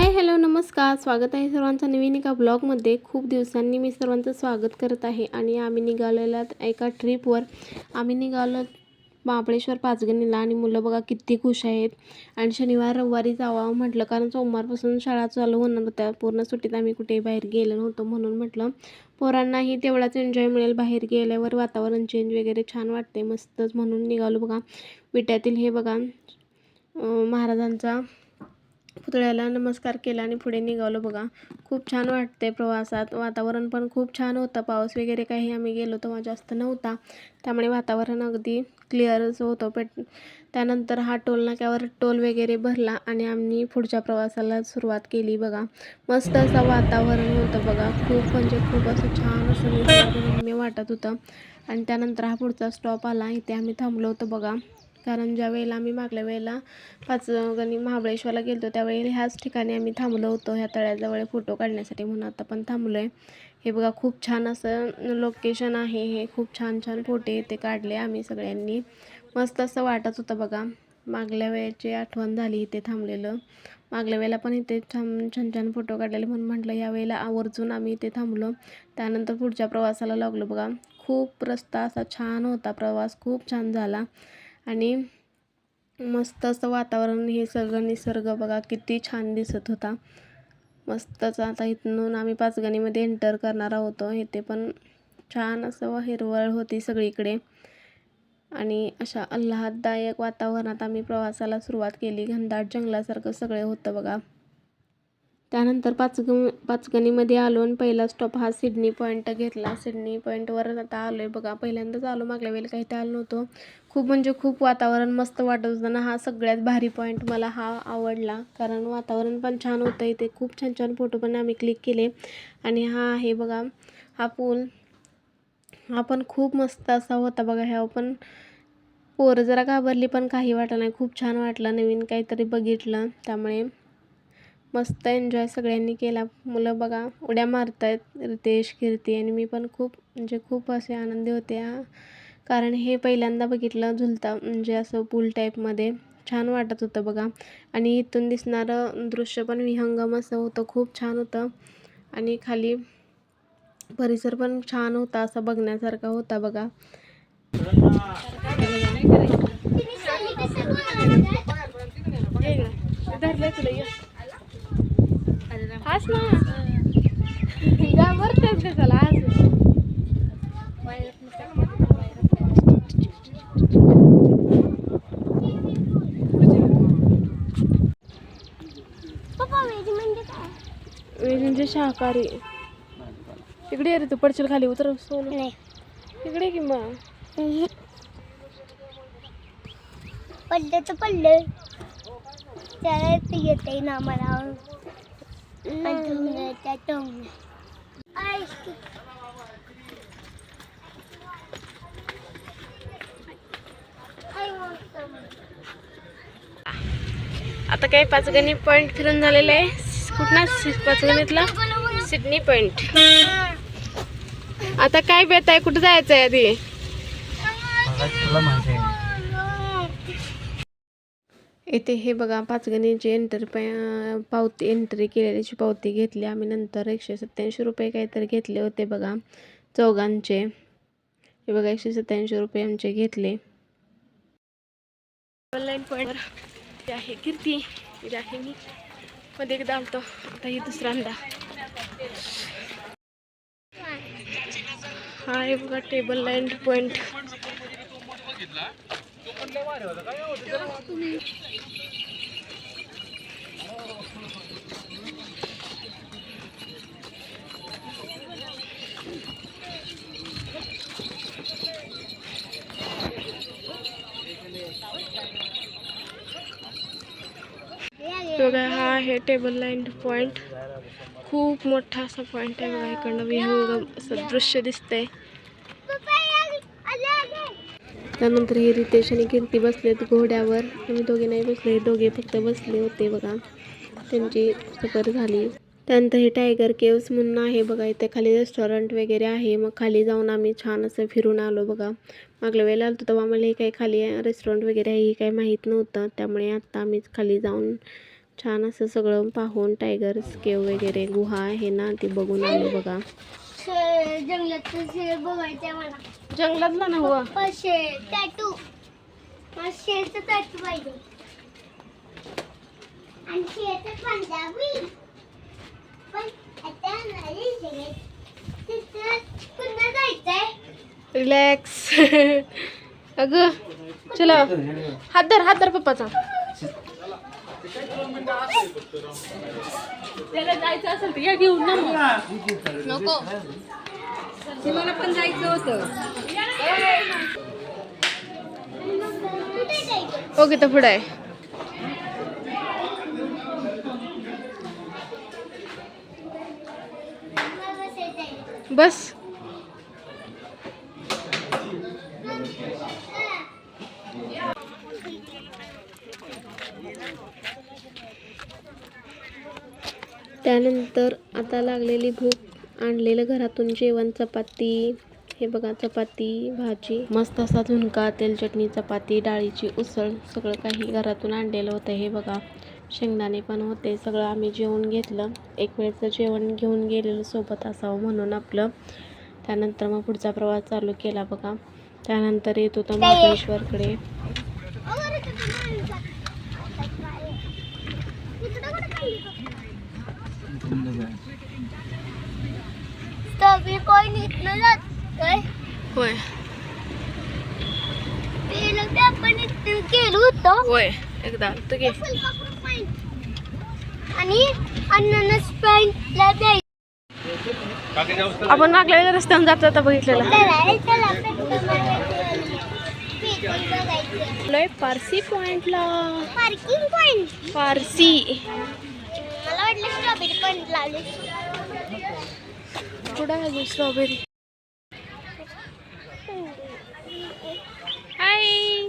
Hi hello नमस्कार. स्वागत आहे सर्वांचं नवीन एका ब्लॉगमध्ये. खूप दिवसांनी मी सर्वांचं स्वागत करत आहे आणि आम्ही निघालेल्या एका ट्रिपवर. आम्ही निघालो महाबळेश्वर पाचगणीला आणि मुलं बघा किती खुश आहेत. आणि शनिवार रविवारी जावं म्हटलं कारण सोमवारपासून शाळा चालू होणार होत्या. पूर्ण सुट्टीत आम्ही कुठेही बाहेर गेलो नव्हतो म्हणून म्हटलं पोरांनाही तेवढाच एन्जॉय मिळेल बाहेर गेल्यावर. वातावरण चेंज वगैरे छान वाटते मस्तच म्हणून निघालो बघा. विट्यातील हे बघा महाराजांचा पुतळ्याला नमस्कार केला आणि पुढे निघालो बघा. खूप छान वाटते प्रवासात. वातावरण पण खूप छान होतं. पाऊस वगैरे काही आम्ही गेलो तेव्हा जास्त नव्हता. त्यामुळे वातावरण अगदी क्लिअरच होतं. पेट त्यानंतर हा टोल नाक्यावर टोल वगैरे भरला आणि आम्ही पुढच्या प्रवासाला सुरुवात केली बघा. मस्त असं वातावरण होतं बघा. खूप म्हणजे खूप असं छान असं निसर्गरम्य वाटत होतं. आणि त्यानंतर हा पुढचा स्टॉप आला. इथे आम्ही थांबलो होतो बघा. कारण ज्या वेळेला आम्ही मागल्या वेळेला पाच गणी महाबळेश्वरला गेलो त्यावेळी ह्याच ठिकाणी आम्ही थांबलो होतो ह्या तळ्याजवळ फोटो काढण्यासाठी म्हणून आता पण थांबलो आहे हे बघा खूप छान असं लोकेशन आहे हे खूप छान छान फोटे इथे काढले आम्ही सगळ्यांनी. मस्त असं वाटत होतं बघा. मागल्या वेळेची आठवण झाली इथे थांबलेलं. मागल्या वेळेला पण इथे छान छान छान फोटो काढलेले म्हणून म्हटलं या वेळेला आवर्जून आम्ही इथे थांबलो. त्यानंतर पुढच्या प्रवासाला लागलो बघा. खूप रस्ता असा छान होता प्रवास खूप छान झाला. आणि मस्त असं वातावरण हे सगळं निसर्ग बघा किती छान दिसत होता. मस्तच आता इथून आम्ही पाचगणीमध्ये एंटर करणार आहोत. इथे पण छान असं हिरवळ होती सगळीकडे. आणि अशा आल्हाददायक वातावरणात आम्ही प्रवासाला सुरुवात केली. घनदाट जंगलासारखं सगळे होतं बघा. त्यानंतर पाचग पाचगणीमध्ये आलो आणि पहिला स्टॉप हा सिडनी पॉईंट घेतला. सिडनी पॉईंटवर आता आलो आहे बघा. पहिल्यांदाच आलो. मागल्या वेळेला काही ते आलो नव्हतो. खूप म्हणजे खूप वातावरण मस्त वाटत होतं ना. हा सगळ्यात भारी पॉईंट मला हा आवडला. कारण वातावरण पण छान होतं इथे. खूप छान छान फोटो पण आम्ही क्लिक केले. आणि हा आहे बघा. हा पूल. हा पण खूप मस्त असा होता बघा. ह्या पण पोरं जरा घाबरली पण काही वाटलं नाही. खूप छान वाटलं. नवीन काहीतरी बघितलं. त्यामुळे मस्त एन्जॉय सगळ्यांनी केला. मुलं बघा उड्या मारत आहेत रितेश कीर्ती आणि मी पण खूप म्हणजे खूप असे आनंदी होते. हा. कारण हे पहिल्यांदा बघितलं झुलता म्हणजे असं पूल टाईपमध्ये छान वाटत होतं बघा. आणि इथून दिसणारं दृश्य पण विहंगम असं होतं खूप छान होतं. आणि खाली परिसर पण छान होता असा बघण्यासारखा होता बघा. हाच ना. घाबरतेस का त्याला आज पप्पा व्हेज म्हणजे शाकाहारी. इकडे ये रे तू पडशील खाली उतर सोनं. नाही. इकडे की मग. पडलं तर पडलं. त्याला येते ना मला आता काय पाचगणी पॉईंट फिरून झालेलं आहे. कुठला पाचगणीतला सिडनी पॉईंट आता काय बेत आहे? कुठं जायचं आहे. आधी येथे हे बघा पाचगणीची एंटर पावती एंट्री केलेल्याची पावती घेतली. आम्ही नंतर एकशे सत्त्याऐंशी रुपये काहीतरी घेतले होते बघा चौघांचे. हे बघा एकशे सत्त्याऐंशी रुपये आमचे घेतले. ऑनलाईन पॉईंट आहे कीर्ती. इथे आहे मी. मध्ये एकदा आलतो. आता ही दुसऱ्यांदा हा आहे बघा टेबल लँड पॉईंट बघा हा आहे टेबल लाईन पॉईंट खूप मोठा असा पॉईंट आहे बघा इकडनं विहंगम असं दृश्य दिसतंय. त्यानंतर हे रितेश आणि कीर्ती बसलेत घोड्यावर. आम्ही दोघे नाही बसले दोघे फक्त बसले होते बघा. त्यांची सफर झाली. त्यानंतर हे टायगर केव्स म्हणून आहे बघा. इथे खाली रेस्टॉरंट वगैरे आहे. मग खाली जाऊन आम्ही छान असं फिरून आलो बघा. मागल्या वेळेला आलो तेव्हा आम्हाला हे काही खाली रेस्टॉरंट वगैरे आहे हे काही माहीत नव्हतं. त्यामुळे आत्ता आम्ही खाली जाऊन छान असं सगळं पाहून टायगर्स केव वगैरे गुहा आहे ना ती बघून आलो बघा. शेर बघायचंय मला. जंगलातला ना हुआ पप्पा शेर टॅटू मला शेरचं टॅटू पाहिजे. आणि शेरचं पंजाबी. पण आता नाही शेर तिथं पुन्हा जायचंय रिलॅक्स अगं चला. हात धर हात धर पप्पाचा. त्याला जायचं असेल तर या घेऊन ना मग. नको. मला पण जायचं होतं. ओके तर पुढे आहे. बस. त्यानंतर आता लागलेली भूक आणलेलं घरातून जेवण चपाती. हे बघा चपाती भाजी. मस्त असा झुणका तेल चटणी चपाती डाळीची उसळ सगळं काही घरातून आणलेलं होतं. हे बघा शेंगदाणे पण होते. सगळं आम्ही जेवण घेतलं. एक वेळचं जेवण घेऊन गेलेलं सोबत असावं म्हणून आपलं. त्यानंतर मग पुढचा प्रवास चालू केला बघा. त्यानंतर येत होतं महाबळेश्वरकडे. स्ट्रॉबेरी पॉईंट इथनं होय. ते आपण इथं गेलो होतो होय. एकदा फुलपाखरू आणि अननस पॉईंटला आपण मागल्या रस्त्यावर जाता जाता बघितलेला. पेट्रोल मारायचं. बघायचं. आलोय पारसी पॉइंटला पार्किंग पॉईंट पारसी वाटलं स्ट्रॉबेरी पॉईंट लावले. कुठं आहे स्ट्रॉबेरी हाय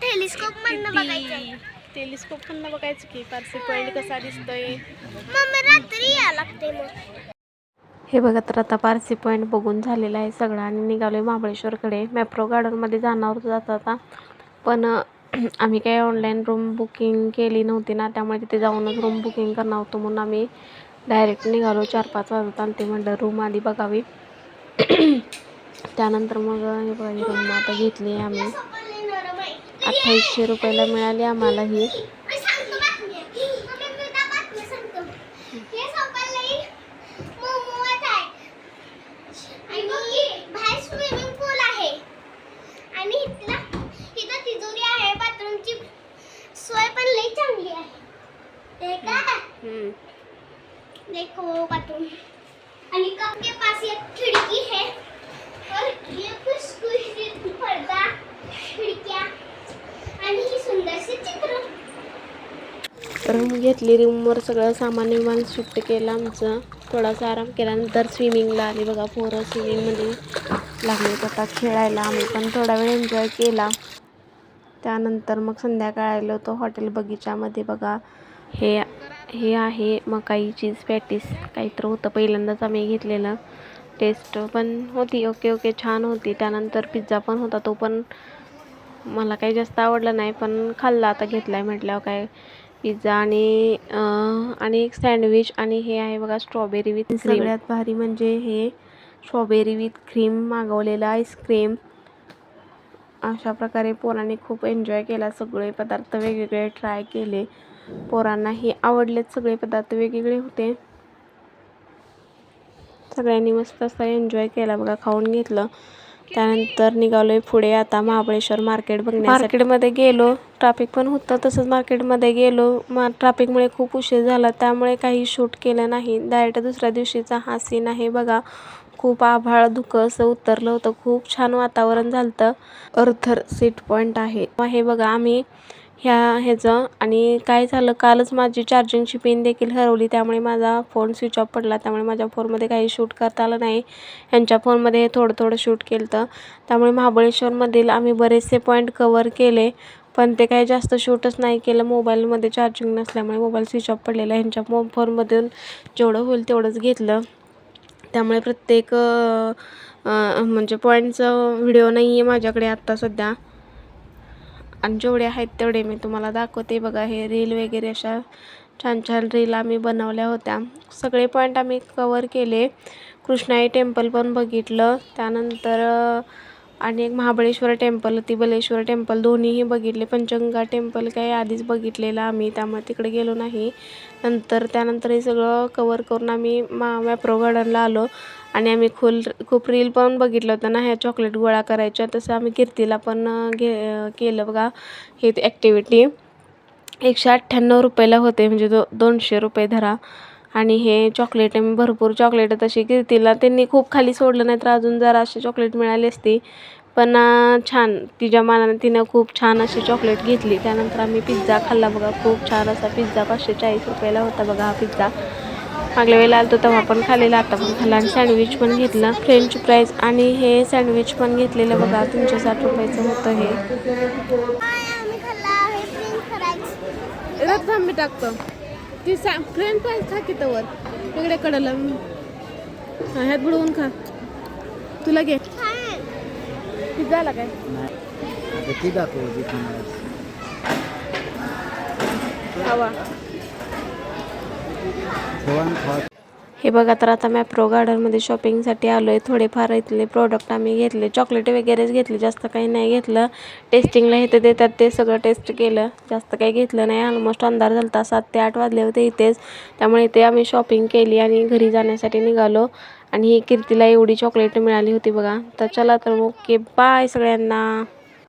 टेलिस्कोप मधनं बघायचं. टेलिस्कोप पण बघायचं की पारसी पॉइंट कसा दिसतोय? मम्मी रात्री या लागते मग. हे बघा तर आता पारसी पॉईंट बघून झालेलं आहे सगळं आणि निघालो आहे महाबळेश्वरकडे मॅप्रो गार्डनमध्ये जाणार होतो जाता आता पण आम्ही काही ऑनलाईन रूम बुकिंग केली नव्हती ना त्यामुळे तिथे जाऊनच रूम बुकिंग करणार होतो म्हणून आम्ही डायरेक्ट निघालो. चार पाच वाजता आणि ते म्हणलं रूम आधी बघावी. त्यानंतर मग हे बघा ही रूम आता घेतली आम्ही. अठ्ठावीसशे रुपयाला मिळाली आम्हाला ही मी सांगतो बातमी. मम्मी, मी त्या बातमी सांगतो. हे सोपालही मोमोज आहे. आणि बाहेर स्विमिंग पूल आहे आणि इथला इथं तिजोरी आहे बाथरूमची सोय पण लई चांगली आहे ते का हम्म. देखो बाथरूम आणि कप के पास एक खिड़की है और ये खुशखुशी पर्दा खिड़कियां आणि ही सुंदरशी चित्र रूम घेतली. रूमवर सगळं सामान विमान शिफ्ट केलं आमचं. थोडासा आराम केल्यानंतर स्विमिंगला आली. बघा पोरं स्विमिंगमध्ये लागले आता खेळायला आम्ही पण थोडा वेळ एन्जॉय केला. त्यानंतर मग संध्याकाळ आलो होतो हॉटेल बगीचामध्ये बघा हे हे आहे मकाई चीज पॅटीस काहीतरी होतं. पहिल्यांदाच आम्ही घेतलेलं. टेस्ट पण होती. ओके ओके छान होती. त्यानंतर पिझ्झा पण होता. तो पण मला काही जास्त आवडला नाही पण खाल्ला. आता घेतला आहे म्हटल्यावर काय पिझ्झा आणि आणि एक सँडविच आणि हे आहे बघा स्ट्रॉबेरी विथ सगळ्यात भारी म्हणजे हे स्ट्रॉबेरी विथ क्रीम मागवलेलं आईस्क्रीम. अशा प्रकारे पोरांनी खूप एन्जॉय केला सगळे पदार्थ वेगवेगळे ट्राय केले. पोरांनाही आवडलेत सगळे पदार्थ वेगवेगळे होते. सगळ्यांनी मस्त असा एन्जॉय केला बघा खाऊन घेतलं. त्यानंतर निघालोय पुढे आता महाबळेश्वर मार्केट बघण्या मार्केटमध्ये गेलो ट्रॅफिक पण होतं तसंच मार्केटमध्ये गेलो. मा ट्रॅफिकमुळे खूप उशीर झाला त्यामुळे काही शूट केलं नाही. डायरेक्ट दुसऱ्या दिवशीचा हा सीन आहे बघा. खूप आभाळ धुकं असं उतरलं होतं. खूप छान वातावरण झालं होतं अर्थर सीट पॉईंट आहे. हे बघा आम्ही ह्या ह्याचं. आणि काय झालं कालच माझी चार्जिंगची पिन देखील हरवली त्यामुळे माझा फोन स्विच ऑफ पडला. त्यामुळे माझ्या फोनमध्ये काही शूट करता आलं नाही. ह्यांच्या फोनमध्ये थोडं थोडं शूट केलं होतं त्यामुळे महाबळेश्वरमधील आम्ही बरेचसे पॉईंट कवर केले पण ते काही जास्त शूटच नाही केलं. मोबाईलमध्ये चार्जिंग नसल्यामुळे मोबाईल स्विच ऑफ पडलेला. ह्यांच्या मो फोनमधून जेवढं होईल तेवढंच घेतलं. त्यामुळे प्रत्येक म्हणजे पॉईंटचं व्हिडिओ नाही आहे माझ्याकडे आत्ता सध्या. आणि जेवढे आहेत तेवढे मी तुम्हाला दाखवते. बघा हे रील वगैरे अशा छान छान रील आम्ही बनवल्या होत्या. सगळे पॉईंट आम्ही कवर केले. कृष्णाई टेम्पल पण बघितलं. त्यानंतर आणि एक महाबळेश्वर टेम्पल तिबलेश्वर टेम्पल दोन्हीही बघितले. पंचगंगा टेम्पल काही आधीच बघितलेलं आम्ही त्यामुळे तिकडे गेलो नाही. नंतर त्यानंतर हे सगळं कवर करून आम्ही मा मॅप्रो गार्डनला आलो. आणि आम्ही खोल खूप रील पण बघितलं होतं ना ह्या चॉकलेट गोळा करायच्या तसं आम्ही कीर्तीला पण घे केलं बघा हे ॲक्टिव्हिटी एकशे अठ्ठ्याण्णव रुपयाला होते म्हणजे दो दोनशे रुपये धरा. आणि हे चॉकलेट आम्ही भरपूर चॉकलेट तशी कीर्तीला त्यांनी खूप खाली सोडलं नाही तर अजून जरा अशी चॉकलेट मिळाली असती. पण छान तिच्या मानाने तिनं खूप छान अशी चॉकलेट घेतली. त्यानंतर आम्ही पिझ्झा खाल्ला बघा खूप छान असा पिझ्झा पाचशे चाळीस रुपयाला होता बघा हा पिझ्झा मागल्या वेळेला आलतो तेव्हा पण खाल्लेला आता पण खाल्ला. आणि सँडविच पण घेतलं. फ्रेंच फ्राईज आणि हे सँडविच पण घेतलेलं बघा तीनशे साठ रुपयाचं होतं हे. आम्ही खाल्ला रथ मी टाकतो. ती सा फ्रेंच फ्राईज खा की तवर. तिकडे कडला. ह्यात बुडवून खा. तुला घे. छान पिझ्झा आला काय हवा हे बघा तर आता मॅप्रो गार्डनमध्ये शॉपिंगसाठी आलो आहे थोडेफार इथले प्रोडक्ट आम्ही घेतले. चॉकलेट वगैरेच घेतले. जास्त काही नाही घेतलं. टेस्टिंगला इथे देतात. ते सगळं टेस्ट केलं. जास्त काही घेतलं नाही. ऑलमोस्ट अंधार झाला होता सात ते आठ वाजले होते इथेच. त्यामुळे इथे आम्ही शॉपिंग केली आणि घरी जाण्यासाठी निघालो. आणि ही कीर्तीला एवढी चॉकलेट मिळाली होती बघा. तर चला तर ओके. बाय सगळ्यांना.